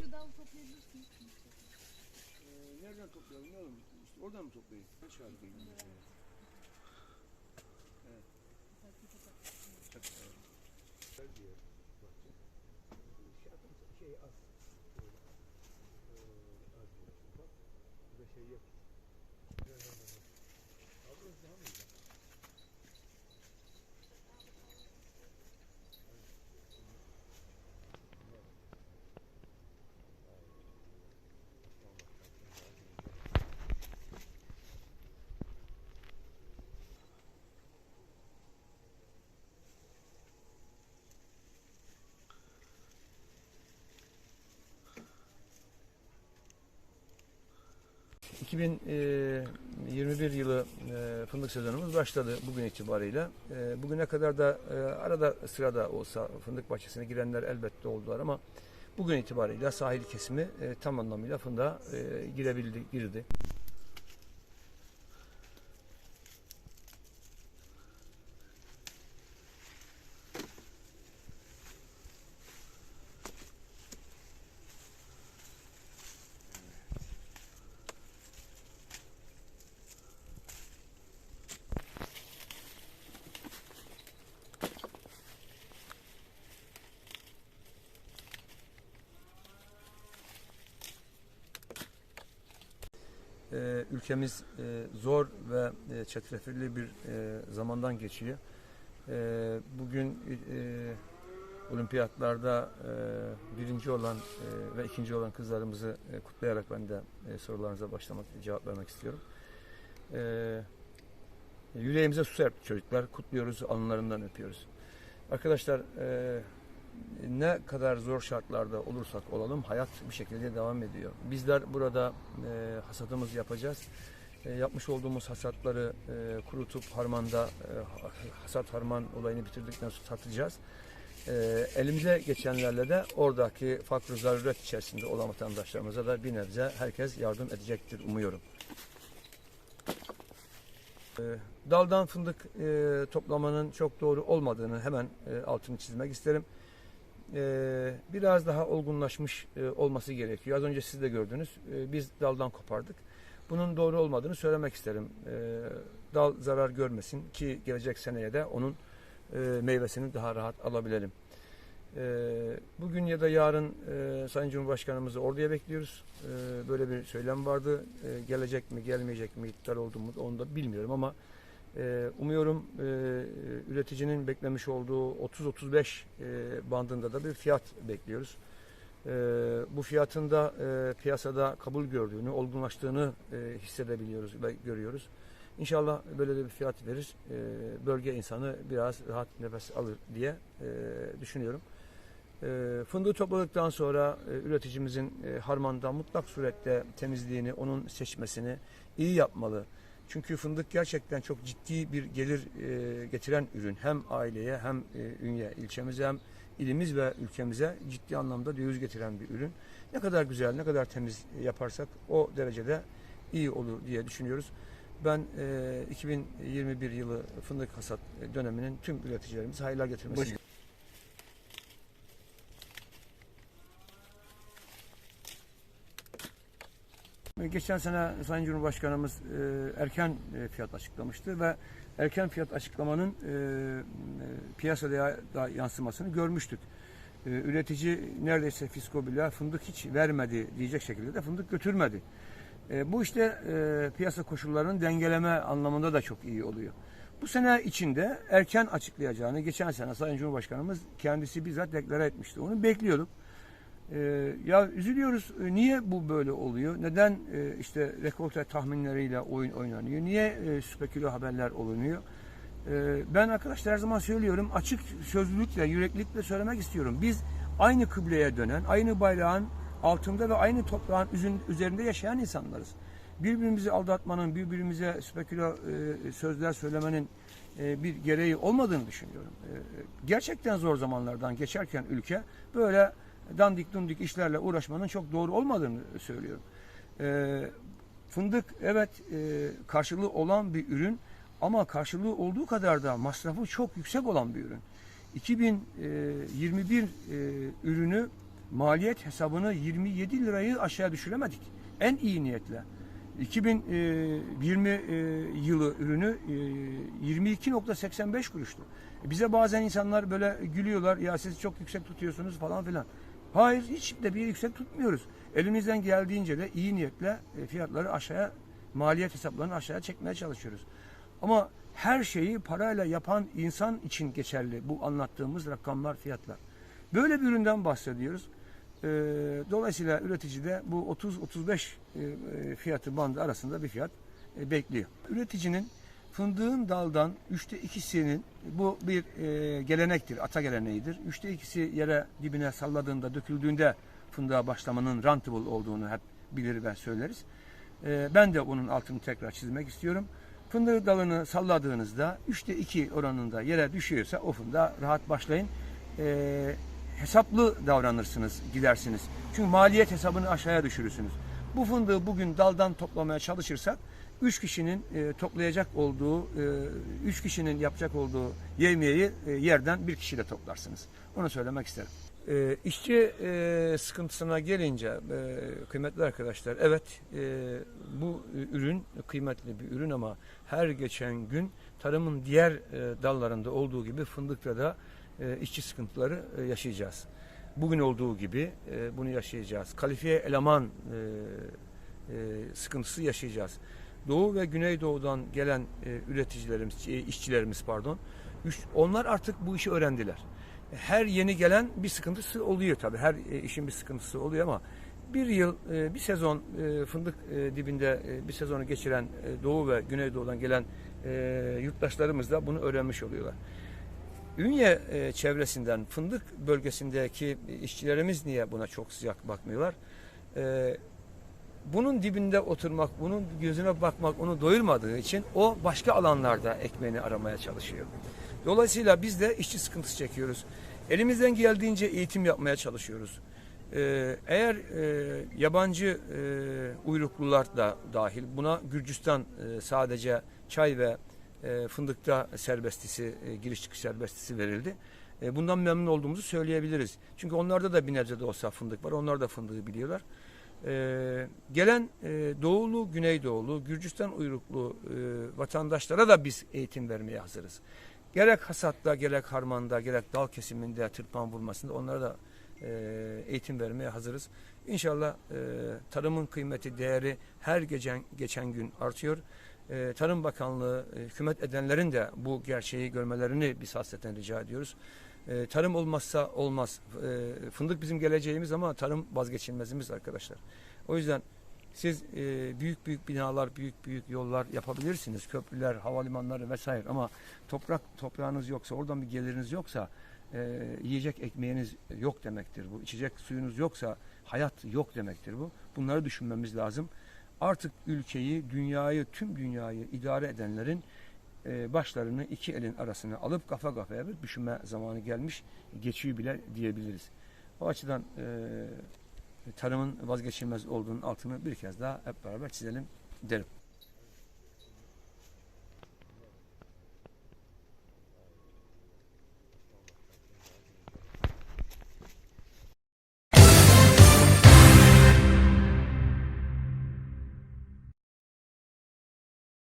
Şu dalı toplayabilirsiniz. Ee, nereden toplayalım? Ne alalım? İşte oradan mı toplayayım? Ben çağırdım. Evet. Çok güzel. Şey az. Böyle, eee, az bir ufak. Bu da şey yok. Güzel olmadı. Abi burası daha mı iyi lan? Ee, 2021 yılı e, fındık sezonumuz başladı bugün itibariyle. E, Bugüne kadar da e, arada sırada olsa fındık bahçesine girenler elbette oldular ama bugün itibariyle sahil kesimi e, tam anlamıyla fındığa e, girebildi, girdi. Ee, ülkemiz e, zor ve e, çetrefilli bir e, zamandan geçiyor. E, bugün e, olimpiyatlarda e, birinci olan e, ve ikinci olan kızlarımızı e, kutlayarak ben de e, sorularınıza başlamak, cevap vermek istiyorum. E, yüreğimize su serpti çocuklar. Kutluyoruz, alınlarından öpüyoruz. Arkadaşlar e, ne kadar zor şartlarda olursak olalım hayat bir şekilde devam ediyor. Bizler burada e, hasadımızı yapacağız. E, yapmış olduğumuz hasatları e, kurutup harmanda e, hasat harman olayını bitirdikten sonra satacağız. E, elimize geçenlerle de oradaki fakr zaruret içerisinde olan vatandaşlarımıza da bir nebze herkes yardım edecektir umuyorum. E, daldan fındık e, toplamanın çok doğru olmadığını hemen e, altını çizmek isterim e, biraz daha olgunlaşmış e, olması gerekiyor. Az önce siz de gördünüz. E, biz daldan kopardık. Bunun doğru olmadığını söylemek isterim. E, dal zarar görmesin ki gelecek seneye de onun e, meyvesini daha rahat alabilelim. Bugün ya da yarın e, Sayın Cumhurbaşkanımızı orduya bekliyoruz. Böyle bir söylem vardı. Gelecek mi gelmeyecek mi iptal oldu mu onu da bilmiyorum ama ee, umuyorum e, üreticinin beklemiş olduğu 30-35 e, bandında da bir fiyat bekliyoruz. Ee, bu fiyatın da e, piyasada kabul gördüğünü, olgunlaştığını e, hissedebiliyoruz ve görüyoruz. İnşallah böyle de bir fiyat verir. E, bölge insanı biraz rahat nefes alır diye e, düşünüyorum. E, fındığı topladıktan sonra e, üreticimizin e, harmanda mutlak surette temizliğini, onun seçmesini iyi yapmalı. Çünkü fındık gerçekten çok ciddi bir gelir e, getiren ürün. Hem aileye hem e, ünye, ilçemize hem ilimiz ve ülkemize ciddi anlamda döviz getiren bir ürün. Ne kadar güzel, ne kadar temiz yaparsak o derecede iyi olur diye düşünüyoruz. Ben e, 2021 yılı fındık hasat döneminin tüm üreticilerimize hayırlar getirmesini Geçen sene Sayın Cumhurbaşkanımız e, erken e, fiyat açıklamıştı ve erken fiyat açıklamanın e, piyasada da yansımasını görmüştük. Üretici neredeyse fiskobila fındık hiç vermedi diyecek şekilde de fındık götürmedi. Bu işte piyasa koşullarının dengeleme anlamında da çok iyi oluyor. Bu sene içinde erken açıklayacağını geçen sene Sayın Cumhurbaşkanımız kendisi bizzat deklare etmişti. Onu bekliyorduk. Ee, ya üzülüyoruz. Ee, Niye bu böyle oluyor? Neden e, işte rekolte tahminleriyle oyun oynanıyor? Niye e, speküle haberler olunuyor? Ee, ben arkadaşlar her zaman söylüyorum açık sözlülükle, yüreklilikle söylemek istiyorum. Biz aynı kıbleye dönen, aynı bayrağın altında ve aynı toprağın üzerinde yaşayan insanlarız. Birbirimizi aldatmanın, birbirimize speküle e, sözler söylemenin e, bir gereği olmadığını düşünüyorum. E, gerçekten zor zamanlardan geçerken ülke böyle dandik dundik işlerle uğraşmanın çok doğru olmadığını söylüyorum. E, fındık evet e, karşılığı olan bir ürün ama karşılığı olduğu kadar da masrafı çok yüksek olan bir ürün. 2021 e, ürünü maliyet hesabını 27 lirayı aşağı düşüremedik. En iyi niyetle. 2020 e, yılı ürünü e, 22.85 kuruştu. E, Bize bazen insanlar böyle gülüyorlar ya siz çok yüksek tutuyorsunuz falan filan. Hayır hiç de bir yüksek tutmuyoruz. Elimizden geldiğince de iyi niyetle e, fiyatları aşağıya maliyet hesaplarını aşağıya çekmeye çalışıyoruz. Ama her şeyi parayla yapan insan için geçerli bu anlattığımız rakamlar, fiyatlar. Böyle bir üründen bahsediyoruz. Ee, dolayısıyla üretici de bu 30-35 e, e, fiyatı bandı arasında bir fiyat e, bekliyor. Üreticinin fındığın daldan üçte ikisinin bu bir e, gelenektir, ata geleneğidir. Üçte ikisi yere dibine salladığında, döküldüğünde fındığa başlamanın rentable olduğunu hep bilir ve söyleriz. E, ben de bunun altını tekrar çizmek istiyorum. Fındık dalını salladığınızda üçte iki oranında yere düşüyorsa o fındığa rahat başlayın. E, hesaplı davranırsınız, gidersiniz. Çünkü maliyet hesabını aşağıya düşürürsünüz. Bu fındığı bugün daldan toplamaya çalışırsak üç kişinin e, toplayacak olduğu, e, üç kişinin yapacak olduğu yemeği e, yerden bir kişiyle toplarsınız. Onu söylemek isterim. E, işçi e, sıkıntısına gelince e, kıymetli arkadaşlar, evet e, bu ürün kıymetli bir ürün ama her geçen gün tarımın diğer e, dallarında olduğu gibi fındıkta da e, işçi sıkıntıları e, yaşayacağız. Bugün olduğu gibi e, bunu yaşayacağız. Kalifiye eleman e, e, sıkıntısı yaşayacağız. Doğu ve Güneydoğu'dan gelen e, üreticilerimiz, e, işçilerimiz pardon, üç- onlar artık bu işi öğrendiler. Her yeni gelen bir sıkıntısı oluyor tabii. Her e, işin bir sıkıntısı oluyor ama bir yıl, e, bir sezon e, fındık e, dibinde e, bir sezonu geçiren e, Doğu ve Güneydoğu'dan gelen e, yurttaşlarımız da bunu öğrenmiş oluyorlar. Ünye e, çevresinden, fındık bölgesindeki işçilerimiz niye buna çok sıcak bakmıyorlar? E, bunun dibinde oturmak, bunun gözüne bakmak onu doyurmadığı için o başka alanlarda ekmeğini aramaya çalışıyor. Dolayısıyla biz de işçi sıkıntısı çekiyoruz. Elimizden geldiğince eğitim yapmaya çalışıyoruz. Ee, eğer e, yabancı e, uyruklular da dahil buna Gürcistan e, sadece çay ve fındıkta serbestisi, giriş çıkış serbestisi verildi. Bundan memnun olduğumuzu söyleyebiliriz. Çünkü onlarda da bir nebze de olsa fındık var. Onlar da fındığı biliyorlar. E, gelen e, doğulu, güneydoğulu, Gürcistan uyruklu e, vatandaşlara da biz eğitim vermeye hazırız. Gerek hasatta, gerek harmanda, gerek dal kesiminde, tırpan vurmasında onlara da e, eğitim vermeye hazırız. İnşallah e, tarımın kıymeti, değeri her geçen, geçen gün artıyor. E, Tarım Bakanlığı, e, hükümet edenlerin de bu gerçeği görmelerini biz hasreten rica ediyoruz. E, tarım olmazsa olmaz. E, fındık bizim geleceğimiz ama tarım vazgeçilmezimiz arkadaşlar. O yüzden siz e, büyük büyük binalar, büyük büyük yollar yapabilirsiniz. Köprüler, havalimanları vesaire ama toprak toprağınız yoksa, oradan bir geliriniz yoksa e, yiyecek ekmeğiniz yok demektir bu. İçecek suyunuz yoksa hayat yok demektir bu. Bunları düşünmemiz lazım. Artık ülkeyi, dünyayı, tüm dünyayı idare edenlerin e, başlarını iki elin arasına alıp kafa kafaya bir düşünme zamanı gelmiş, geçiyor bile diyebiliriz. O açıdan e, tarımın vazgeçilmez olduğunun altını bir kez daha hep beraber çizelim derim.